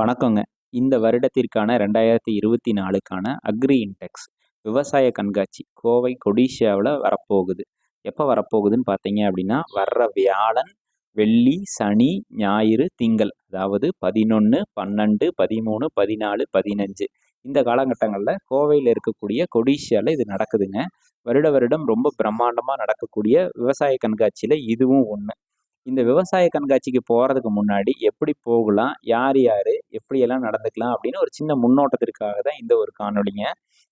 வணக்கங்க. இந்த வருடத்திற்கான ரெண்டாயிரத்தி இருபத்தி நாலுக்கான அக்ரி இன்டெக்ஸ் விவசாய கண்காட்சி கோவை கொடிஷியாவில் வரப்போகுது. எப்போ வரப்போகுதுன்னு பார்த்தீங்க அப்படின்னா வர்ற வியாழன் வெள்ளி சனி ஞாயிறு திங்கள். அதாவது பதினொன்று பன்னெண்டு பதிமூணு பதினாலு பதினஞ்சு. இந்த காலகட்டங்களில் கோவையில் இருக்கக்கூடிய கொடிஷியாவில் இது நடக்குதுங்க. வருட வருடம் ரொம்ப பிரம்மாண்டமாக நடக்கக்கூடிய விவசாய கண்காட்சியில் இதுவும் ஒன்று இந்த விவசாய கண்காட்சிக்கு போகிறதுக்கு முன்னாடி எப்படி போகலாம் யார் யார் எப்படியெல்லாம் நடந்துக்கலாம் அப்படின்னு ஒரு சின்ன முன்னோட்டத்திற்காக தான் இந்த ஒரு காணொலிங்க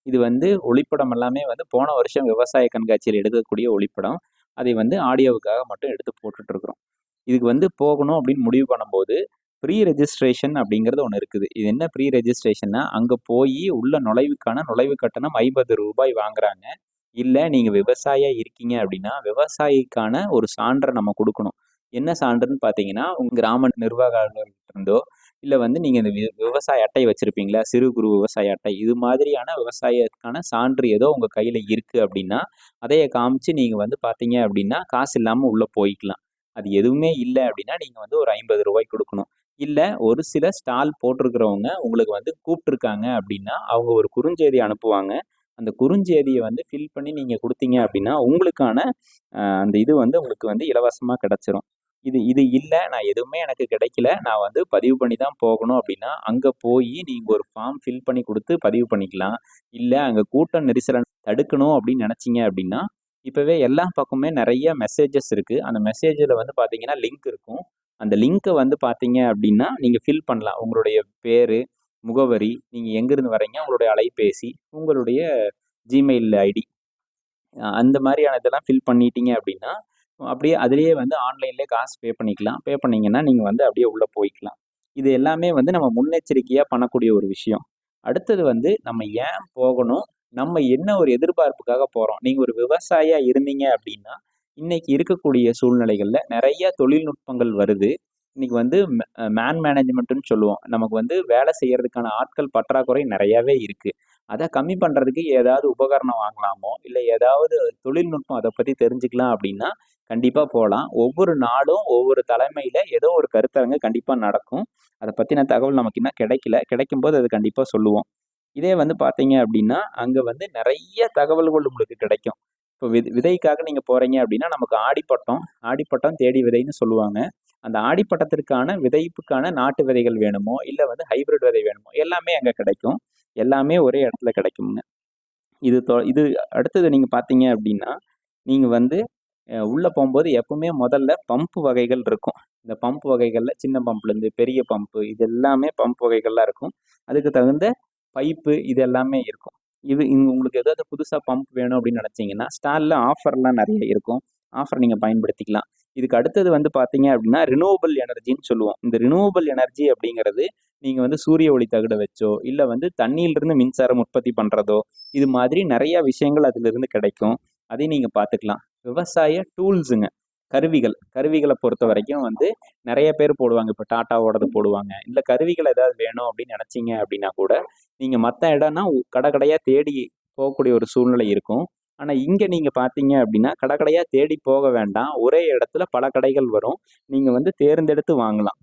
இது வந்து ஒளிப்படம் எல்லாமே வந்து போன வருஷம் விவசாய கண்காட்சியில் எடுக்கக்கூடிய ஒளிப்படம். அதை வந்து ஆடியோவுக்காக மட்டும் எடுத்து போட்டுட்ருக்குறோம். இதுக்கு வந்து போகணும் அப்படின்னு முடிவு பண்ணும்போது ப்ரீ ரெஜிஸ்ட்ரேஷன் அப்படிங்கிறது ஒன்று இருக்குது. இது என்ன ப்ரீ ரெஜிஸ்ட்ரேஷன்னா அங்கே போய் உள்ள நுழைவுக்கான நுழைவு கட்டணம் ஐம்பது ரூபாய் வாங்குறாங்க. இல்லை நீங்கள் விவசாயியாக இருக்கீங்க அப்படின்னா விவசாயிக்கான ஒரு சான்றை நம்ம கொடுக்கணும். என்ன சான்றுன்னு பார்த்தீங்கன்னா உங்கள் கிராம நிர்வாக அலுவலர்கிட்ட இருந்தோ இல்லை வந்து நீங்கள் இந்த விவசாய அட்டை வச்சுருப்பீங்களா? சிறு குறு விவசாய அட்டை. இது மாதிரியான விவசாயத்துக்கான சான்று ஏதோ உங்கள் கையில் இருக்குது அப்படின்னா அதையை காமிச்சு நீங்கள் வந்து பார்த்தீங்க அப்படின்னா காசு இல்லாமல் உள்ளே போய்க்கலாம். அது எதுவுமே இல்லை அப்படின்னா நீங்கள் வந்து ஒரு ஐம்பது ரூபாய் கொடுக்கணும். இல்லை ஒரு சில ஸ்டால் போட்டிருக்கிறவங்க உங்களுக்கு வந்து கூப்பிட்ருக்காங்க அப்படின்னா அவங்க ஒரு குறுஞ்செய்தி அனுப்புவாங்க. அந்த குறுஞ்செய்தியை வந்து ஃபில் பண்ணி நீங்கள் கொடுத்தீங்க அப்படின்னா உங்களுக்கான அந்த இது வந்து உங்களுக்கு வந்து இலவசமாக கிடச்சிரும். இது இது இல்லை நான் எதுவுமே எனக்கு கிடைக்கல. நான் வந்து பதிவு பண்ணி தான் போகணும் அப்படின்னா அங்கே போய் நீங்கள் ஒரு ஃபார்ம் ஃபில் பண்ணி கொடுத்து பதிவு பண்ணிக்கலாம். இல்லை அங்கே கூட்டம் நெரிசலை தடுக்கணும் அப்படின்னு நினச்சிங்க அப்படின்னா இப்போவே எல்லா பக்கமே நிறைய மெசேஜஸ் இருக்குது அந்த மெசேஜில் வந்து பார்த்தீங்கன்னா லிங்க் இருக்கும். அந்த லிங்க்கை வந்து பார்த்தீங்க அப்படின்னா நீங்கள் ஃபில் பண்ணலாம். உங்களுடைய பேர் முகவரி நீங்கள் எங்கேருந்து வரீங்க உங்களுடைய அலைபேசி உங்களுடைய ஜிமெயில் ஐடி அந்த மாதிரியான இதெல்லாம் ஃபில் பண்ணிட்டீங்க அப்படின்னா அப்படியே அதுலேயே வந்து ஆன்லைன்லேயே காசு பே பண்ணிக்கலாம். பே பண்ணிங்கன்னா நீங்கள் வந்து அப்படியே உள்ளே போய்க்கலாம். இது எல்லாமே வந்து நம்ம முன்னெச்சரிக்கையாக பண்ணக்கூடிய ஒரு விஷயம். அடுத்தது வந்து நம்ம ஏன் போகணும்? நம்ம என்ன ஒரு எதிர்பார்ப்புக்காக போகிறோம் நீங்கள் ஒரு விவசாயியாக இருந்தீங்க அப்படின்னா இன்னைக்கு இருக்கக்கூடிய சூழ்நிலைகளில் நிறைய தொழில்நுட்பங்கள் வருது. இன்னைக்கு வந்து மேன் மேனேஜ்மெண்ட்டுன்னு சொல்லுவோம். நமக்கு வந்து வேலை செய்கிறதுக்கான ஆட்கள் பற்றாக்குறை நிறையாவே இருக்குது அதை கம்மி பண்ணுறதுக்கு ஏதாவது உபகரணம் வாங்கலாமோ? இல்லை ஏதாவது தொழில்நுட்பம் அதை பற்றி தெரிஞ்சுக்கலாம் அப்படின்னா கண்டிப்பாக போகலாம் ஒவ்வொரு நாடும் ஒவ்வொரு தலைமையில் ஏதோ ஒரு கருத்தரங்கு கண்டிப்பாக நடக்கும். அதை பற்றின தகவல் நமக்கு இன்னும் கிடைக்கல. கிடைக்கும்போது அது கண்டிப்பாக சொல்லுவோம். இதே வந்து பார்த்தீங்க அப்படின்னா அங்கே வந்து நிறைய தகவல்கள் உங்களுக்கு கிடைக்கும். இப்போ விதை விதைக்காக நீங்கள் போகிறீங்க அப்படின்னா நமக்கு ஆடிப்பட்டம் ஆடிப்பட்டம் தேடி விதைன்னு சொல்லுவாங்க. அந்த ஆடிப்பட்டத்திற்கான விதைப்புக்கான நாட்டு விதைகள் வேணுமோ இல்லை வந்து ஹைபிரிட் விதை வேணுமோ எல்லாமே அங்கே கிடைக்கும். எல்லாமே ஒரே இடத்துல கிடைக்குங்க இது தொ இது அடுத்தது நீங்கள் பார்த்தீங்க அப்படின்னா நீங்கள் வந்து உள்ளே போகும்போது எப்பவுமே முதல்ல பம்ப் வகைகள் இருக்கும். இந்த பம்ப் வகைகளில் சின்ன பம்ப்லேருந்து பெரிய பம்ப்பு இது எல்லாமே பம்ப் வகைகள்லாம் இருக்கும். அதுக்கு தகுந்த பைப்பு இது எல்லாமே இருக்கும். இது இங்கே உங்களுக்கு ஏதாவது புதுசாக பம்ப் வேணும் அப்படின்னு நினச்சிங்கன்னா ஸ்டாலில் ஆஃபர்லாம் நிறைய இருக்கும். ஆஃபர் நீங்கள் பயன்படுத்திக்கலாம். இதுக்கு அடுத்தது வந்து பார்த்தீங்க அப்படின்னா ரினூவபிள் எனர்ஜின்னு சொல்லுவோம். இந்த ரினூவபிள் எனர்ஜி அப்படிங்கிறது நீங்கள் வந்து சூரிய ஒளி தகுட வச்சோ இல்லை வந்து தண்ணியிலிருந்து மின்சாரம் உற்பத்தி பண்ணுறதோ இது மாதிரி நிறையா விஷயங்கள் அதிலிருந்து கிடைக்கும். அதையும் நீங்கள் பார்த்துக்கலாம். விவசாய டூல்ஸுங்க. கருவிகள். கருவிகளை பொறுத்த வரைக்கும் வந்து நிறைய பேர் போடுவாங்க. இப்போ டாட்டாவோடது போடுவாங்க. இல்லை கருவிகள் ஏதாவது வேணும் அப்படின்னு நினச்சிங்க அப்படின்னா கூட நீங்கள் மற்ற இடம்னா கடை கடையாக தேடி போகக்கூடிய ஒரு சூழ்நிலை இருக்கும். ஆனால் இங்கே நீங்கள் பார்த்தீங்க அப்படின்னா கடை கடையாக தேடி போக வேண்டாம். ஒரே இடத்துல பல கடைகள் வரும். நீங்கள் வந்து தேர்ந்தெடுத்து வாங்கலாம்.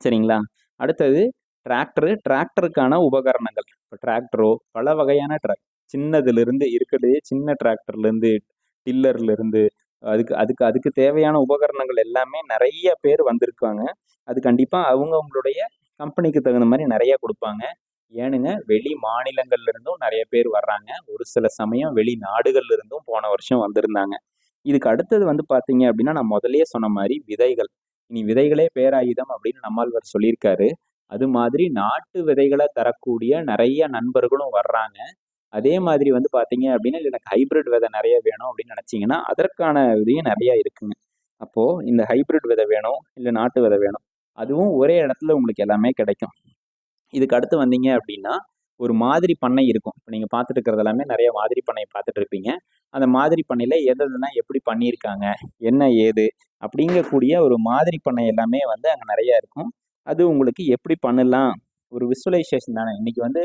சரிங்களா? அடுத்தது டிராக்டரு. டிராக்டருக்கான உபகரணங்கள். இப்போ டிராக்டரோ பல வகையான ட்ராக் சின்னதுலேருந்து இருக்கிறதே சின்ன டிராக்டர்லேருந்து டில்லர்லேருந்து அதுக்கு அதுக்கு அதுக்கு தேவையான உபகரணங்கள் எல்லாமே நிறைய பேர் வந்திருக்காங்க. அது கண்டிப்பாக அவங்க அவங்களுடைய கம்பெனிக்கு தகுந்த மாதிரி நிறைய கொடுப்பாங்க. ஏனுங்க வெளி மாநிலங்கள்ல இருந்தும் நிறைய பேர் வர்றாங்க. ஒரு சில சமயம் வெளி நாடுகள்ல இருந்தும் போன வருஷம் வந்திருந்தாங்க. இதுக்கு அடுத்தது வந்து பார்த்தீங்க அப்படின்னா நான் முதலே சொன்ன மாதிரி விதைகள். இனி விதைகளே பேராயுதம் அப்படின்னு நம்மாழ்வார் சொல்லியிருக்காரு. அது மாதிரி நாட்டு விதைகளை தரக்கூடிய நிறைய நண்பர்களும் வர்றாங்க. அதே மாதிரி வந்து பார்த்தீங்க அப்படின்னா எனக்கு ஹைபிரிட் விதை நிறைய வேணும் அப்படின்னு நினச்சிங்கன்னா அதற்கான விதையும் நிறையா இருக்குங்க. அப்போது இந்த ஹைபிரிட் விதை வேணும் இல்லை நாட்டு விதை வேணும் அதுவும் ஒரே இடத்துல உங்களுக்கு எல்லாமே கிடைக்கும். இதுக்கு அடுத்து வந்தீங்க அப்படின்னா ஒரு மாதிரி பண்ணை இருக்கும். இப்போ நீங்கள் பார்த்துட்டு இருக்கிறது எல்லாமே நிறைய மாதிரி பண்ணை பார்த்துட்டு இருப்பீங்க. அந்த மாதிரி பண்ணையில் எதெல்லாம் எப்படி பண்ணியிருக்காங்க என்ன ஏது அப்படிங்கக்கூடிய ஒரு மாதிரி பண்ணை எல்லாமே வந்து அங்கே நிறையா இருக்கும். அது உங்களுக்கு எப்படி பண்ணலாம்? ஒரு விசுவலைசேஷன் தானே. இன்னைக்கு வந்து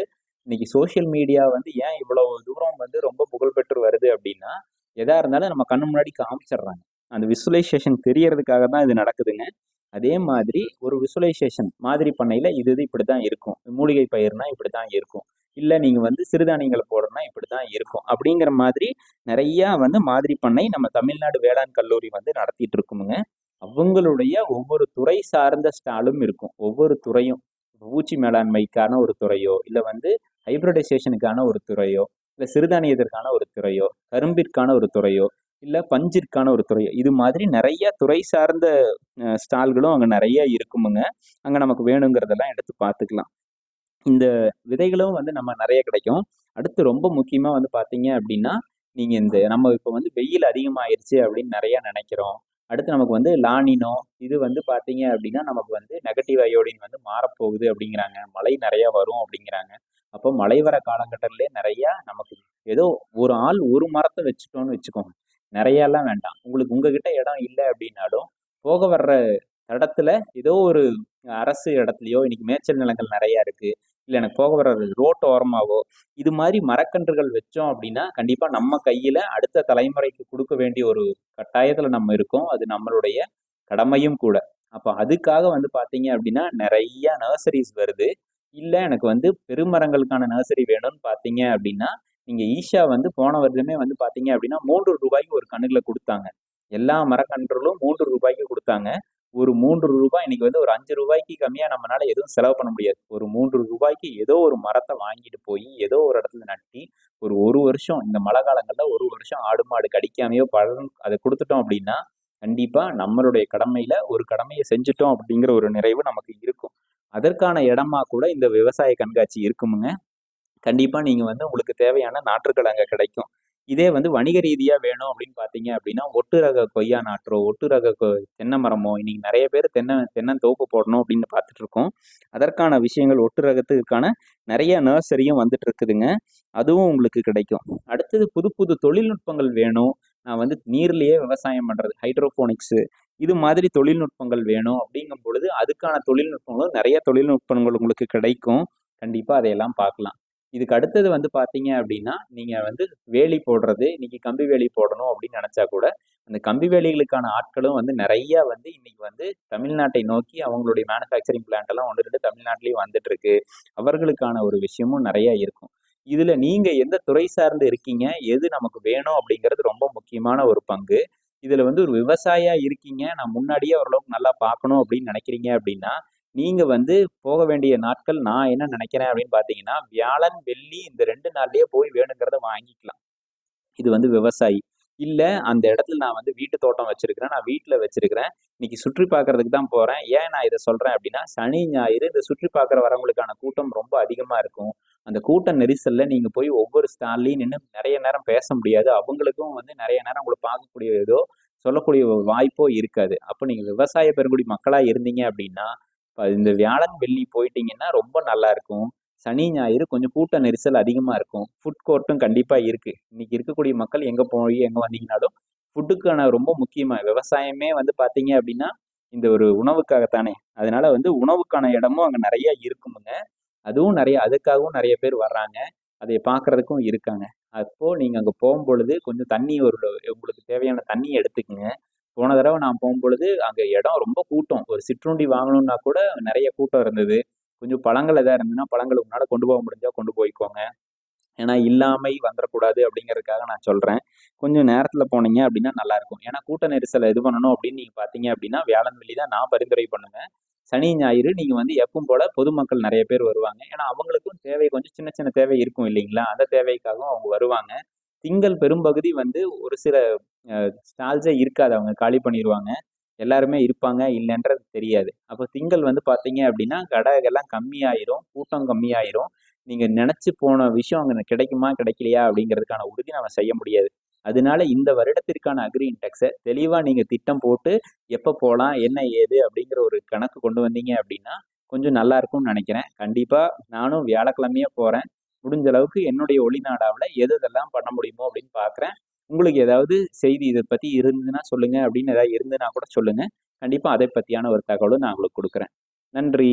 இன்னைக்கு சோஷியல் மீடியா வந்து ஏன் இவ்வளவு தூரம் வந்து ரொம்ப புகழ்பெற்று வருது அப்படின்னா எதா இருந்தாலும் நம்ம கண்ணு முன்னாடி காமிச்சிடுறாங்க. அந்த விசுவலைசேஷன் தெரியறதுக்காக தான் இது நடக்குதுங்க. அதே மாதிரி ஒரு விசுவலைசேஷன் மாதிரி பண்ணையில் இது இது இப்படி தான் இருக்கும். மூலிகை பயிர்னா இப்படி தான் இருக்கும். இல்லை நீங்கள் வந்து சிறுதானியங்கள் போடணும்னா இப்படி தான் இருக்கும். அப்படிங்கிற மாதிரி நிறையா வந்து மாதிரி பண்ணை நம்ம தமிழ்நாடு வேளாண் கல்லூரி வந்து நடத்திட்டு இருக்குமுங்க. அவங்களுடைய ஒவ்வொரு துறை சார்ந்த ஸ்டாலும் இருக்கும். ஒவ்வொரு துறையும். பூச்சி மேலாண்மைக்கான ஒரு துறையோ இல்லை வந்து ஹைப்ரடைசேஷனுக்கான ஒரு துறையோ இல்லை சிறுதானியத்திற்கான ஒரு துறையோ கரும்பிற்கான ஒரு துறையோ இல்லை பஞ்சிற்கான ஒரு துறையோ இது மாதிரி நிறைய துறை சார்ந்த ஸ்டால்களும் அங்கே நிறைய இருக்குமுங்க. அங்கே நமக்கு வேணுங்கிறதெல்லாம் எடுத்து பார்த்துக்கலாம் இந்த விதைகளும் வந்து நம்ம நிறைய கிடைக்கும். அடுத்து ரொம்ப முக்கியமாக வந்து பார்த்தீங்க அப்படின்னா நீங்கள் இந்த நம்ம இப்போ வந்து வெயில் அதிகமாயிருச்சு அப்படின்னு நிறையா நினைக்கிறோம். அடுத்து நமக்கு வந்து லானினோ இது வந்து பார்த்தீங்க அப்படின்னா நமக்கு வந்து நெகட்டிவ் அயோடின் வந்து மாறப்போகுது அப்படிங்கிறாங்க. மழை நிறையா வரும் அப்படிங்கிறாங்க. அப்போ மழை வர காலகட்டத்திலே நிறையா நமக்கு ஏதோ ஒரு ஆள் ஒரு மரத்தை வச்சுட்டோன்னு வச்சுக்கோங்க. நிறையாலாம் வேண்டாம். உங்களுக்கு உங்ககிட்ட இடம் இல்லை அப்படின்னாலும் போக வர்ற இடத்துல ஏதோ ஒரு அரசு இடத்துலையோ இன்னைக்கு மேய்ச்சல் நிலங்கள் நிறையா இருக்கு. இல்லை எனக்கு போக வர ரோட்டு ஓரமாவோ இது மாதிரி மரக்கன்றுகள் வச்சோம் அப்படின்னா கண்டிப்பாக நம்ம கையில் அடுத்த தலைமுறைக்கு கொடுக்க வேண்டிய ஒரு கட்டாயத்தில் நம்ம இருக்கோம். அது நம்மளுடைய கடமையும் கூட. அப்போ அதுக்காக வந்து பார்த்தீங்க அப்படின்னா நிறைய நர்சரிஸ் வருது. இல்லை எனக்கு வந்து பெருமரங்களுக்கான நர்சரி வேணும்னு பார்த்தீங்க அப்படின்னா நீங்கள் ஈஷா வந்து போன வருடமே வந்து பார்த்தீங்க அப்படின்னா மூன்று ரூபாய்க்கு ஒரு கண்ணுகளை கொடுத்தாங்க. எல்லா மரக்கன்றுகளும் மூன்று ரூபாய்க்கு கொடுத்தாங்க. ஒரு மூன்று ரூபாய் இன்னைக்கு வந்து ஒரு அஞ்சு ரூபாய்க்கு கம்மியாக நம்மளால எதுவும் செலவு பண்ண முடியாது. ஒரு மூன்று ரூபாய்க்கு ஏதோ ஒரு மரத்தை வாங்கிட்டு போய் ஏதோ ஒரு இடத்துல நட்டி ஒரு ஒரு வருஷம் இந்த மழை காலங்களில் ஒரு வருஷம் ஆடு மாடு கடிக்காமையோ பழம் அதை கொடுத்துட்டோம் அப்படின்னா கண்டிப்பாக நம்மளுடைய கடமையில் ஒரு கடமையை செஞ்சுட்டோம் அப்படிங்கிற ஒரு நிறைவு நமக்கு இருக்கும். அதற்கான இடமா கூட இந்த விவசாய கண்காட்சி இருக்குமுங்க. கண்டிப்பாக நீங்கள் வந்து உங்களுக்கு தேவையான நாற்றுக்கள் அங்கே கிடைக்கும். இதே வந்து வணிக ரீதியாக வேணும் அப்படின்னு பார்த்தீங்க அப்படின்னா ஒட்டு ரக கொய்யா நாற்றோ ஒட்டு ரக தென்னை மரமோ இன்னைக்கு நிறைய பேர் தென்னை தென்னந்தோப்பு போடணும் அப்படின்னு பார்த்துட்டு இருக்கோம். அதற்கான விஷயங்கள் ஒட்டு ரகத்துக்கான நிறைய நர்சரியும் வந்துட்டு இருக்குதுங்க. அதுவும் உங்களுக்கு கிடைக்கும். அடுத்தது புது புது தொழில்நுட்பங்கள் வேணும். நான் வந்து நீர்லேயே விவசாயம் பண்ணுறது ஹைட்ரோஃபோனிக்ஸு இது மாதிரி தொழில்நுட்பங்கள் வேணும் அப்படிங்கும் பொழுது அதுக்கான தொழில்நுட்பங்களும் நிறைய தொழில்நுட்பங்கள் உங்களுக்கு கிடைக்கும். கண்டிப்பாக அதையெல்லாம் பார்க்கலாம். இதுக்கு அடுத்தது வந்து பார்த்தீங்க அப்படின்னா நீங்கள் வந்து வேலி போடுறது இன்னைக்கு கம்பி வேலி போடணும் அப்படின்னு நினச்சா கூட அந்த கம்பி வேலிகளுக்கான ஆட்களும் வந்து நிறைய வந்து இன்னைக்கு வந்து தமிழ்நாட்டை நோக்கி அவங்களுடைய மேனுஃபேக்சரிங் பிளான்ட் எல்லாம் ஒன்று ரெண்டு தமிழ்நாட்டிலையும் வந்துட்டு இருக்கு. அவர்களுக்கான ஒரு விஷயமும் நிறைய இருக்கும். இதுல நீங்க எந்த துறை சார்ந்து இருக்கீங்க? எது நமக்கு வேணும்? அப்படிங்கிறது ரொம்ப முக்கியமான ஒரு பங்கு. இதுல வந்து ஒரு விவசாயியா இருக்கீங்க. நான் முன்னாடியே ஓரளவுக்கு நல்லா பார்க்கணும் அப்படின்னு நினைக்கிறீங்க அப்படின்னா நீங்க வந்து போக வேண்டிய நாட்கள் நான் என்ன நினைக்கிறேன் அப்படின்னு பார்த்தீங்கன்னா வியாழன் வெள்ளி இந்த ரெண்டு நாள்லயே போய் வேணுங்கிறத வாங்கிக்கலாம். இது வந்து விவசாயி. இல்லை அந்த இடத்துல நான் வந்து வீட்டு தோட்டம் வச்சிருக்கிறேன். நான் வீட்டில் வச்சிருக்கிறேன். இன்னைக்கு சுற்றி பார்க்கறதுக்கு தான் போகிறேன் ஏன் நான் இதை சொல்கிறேன் அப்படின்னா சனி ஞாயிறு இந்த சுற்றி பார்க்குற வரவங்களுக்கான கூட்டம் ரொம்ப அதிகமாக இருக்கும். அந்த கூட்ட நெரிசலில் நீங்கள் போய் ஒவ்வொரு ஸ்டால்லையும் நின்று நிறைய நேரம் பேச முடியாது. அவங்களுக்கும் வந்து நிறைய நேரம் உங்களை பார்க்கக்கூடிய ஏதோ சொல்லக்கூடிய வாய்ப்போ இருக்காது. அப்போ நீங்கள் விவசாய பெருங்குடி மக்களாக இருந்தீங்க அப்படின்னா இந்த வியாழன் வெள்ளி போயிட்டீங்கன்னா ரொம்ப நல்லா இருக்கும். சனி ஞாயிறு கொஞ்சம் கூட்ட நெரிசல் அதிகமாக இருக்கும். ஃபுட் கோர்ட்டும் கண்டிப்பாக இருக்குது இன்னைக்கு இருக்கக்கூடிய மக்கள் எங்கே போய் எங்கே வந்தீங்கனாலும் ஃபுட்டுக்கான ரொம்ப முக்கியமாக விவசாயமே வந்து பார்த்தீங்க அப்படின்னா இந்த ஒரு உணவுக்காகத்தானே. அதனால வந்து உணவுக்கான இடமும் அங்கே நிறைய இருக்குமுங்க. அதுவும் நிறைய அதுக்காகவும் நிறைய பேர் வர்றாங்க. அதை பார்க்குறதுக்கும் இருக்காங்க. அப்போது நீங்கள் அங்கே போகும்பொழுது கொஞ்சம் தண்ணி ஒரு உங்களுக்கு தேவையான தண்ணியை எடுத்துக்கோங்க. போன தடவை நான் போகும்பொழுது அங்கே இடம் ரொம்ப கூட்டம். ஒரு சிற்றுண்டி வாங்கணும்னா கூட நிறைய கூட்டம் இருந்தது. கொஞ்சம் பழங்கள் எதாவது இருந்ததுன்னா பழங்கள் உங்களால் கொண்டு போக முடிஞ்சால் கொண்டு போய்க்கோங்க. ஏன்னா இல்லாமை வந்துடக்கூடாது அப்படிங்கிறதுக்காக நான் சொல்கிறேன் கொஞ்சம் நேரத்தில் போனீங்க அப்படின்னா நல்லாயிருக்கும் ஏன்னா கூட்ட நெரிசலை இது பண்ணணும் அப்படின்னு நீங்கள் பார்த்தீங்க அப்படின்னா வியாழன் வெள்ளி தான் நான் பரிந்துரை பண்ணுவேன். சனி ஞாயிறு நீங்கள் வந்து எப்பவும் போல் பொதுமக்கள் நிறைய பேர் வருவாங்க. ஏன்னா அவங்களுக்கும் தேவை கொஞ்சம் சின்ன சின்ன தேவை இருக்கும் இல்லைங்களா? அந்த தேவைக்காகவும் அவங்க வருவாங்க. திங்கள் பெரும்பகுதி வந்து ஒரு சில ஸ்டால்ஸே இருக்காது. அவங்க காலி பண்ணிடுவாங்க எல்லாருமே இருப்பாங்க. இல்லைன்றது தெரியாது. அப்போ திங்கள் வந்து பார்த்தீங்க அப்படின்னா கடைகள்லாம் கம்மியாயிரும். கூட்டம் கம்மியாயிரும். நீங்கள் நினச்சி போன விஷயம் அங்கே கிடைக்குமா கிடைக்கலையா அப்படிங்கிறதுக்கான உறுதி நம்ம செய்ய முடியாது. அதனால இந்த வருடத்திற்கான அக்ரி இன்டெக்ஸை தெளிவாக நீங்கள் திட்டம் போட்டு எப்போ போகலாம் என்ன ஏது அப்படிங்கிற ஒரு கணக்கு கொண்டு வந்தீங்க அப்படின்னா கொஞ்சம் நல்லா இருக்கும்னு நினைக்கிறேன். கண்டிப்பாக நானும் வியாழக்கிழமையே போகிறேன் முடிஞ்ச அளவுக்கு என்னுடைய ஒளிநாடாவில் எது எதெல்லாம் பண்ண முடியுமோ அப்படின்னு பார்க்குறேன் உங்களுக்கு ஏதாவது செய்தி இதை பற்றி இருந்ததுன்னா சொல்லுங்கள் அப்படின்னு ஏதாவது இருந்ததுன்னா கூட சொல்லுங்கள் கண்டிப்பாக அதை பற்றியான ஒரு தகவலும் நான் உங்களுக்கு கொடுக்குறேன். நன்றி.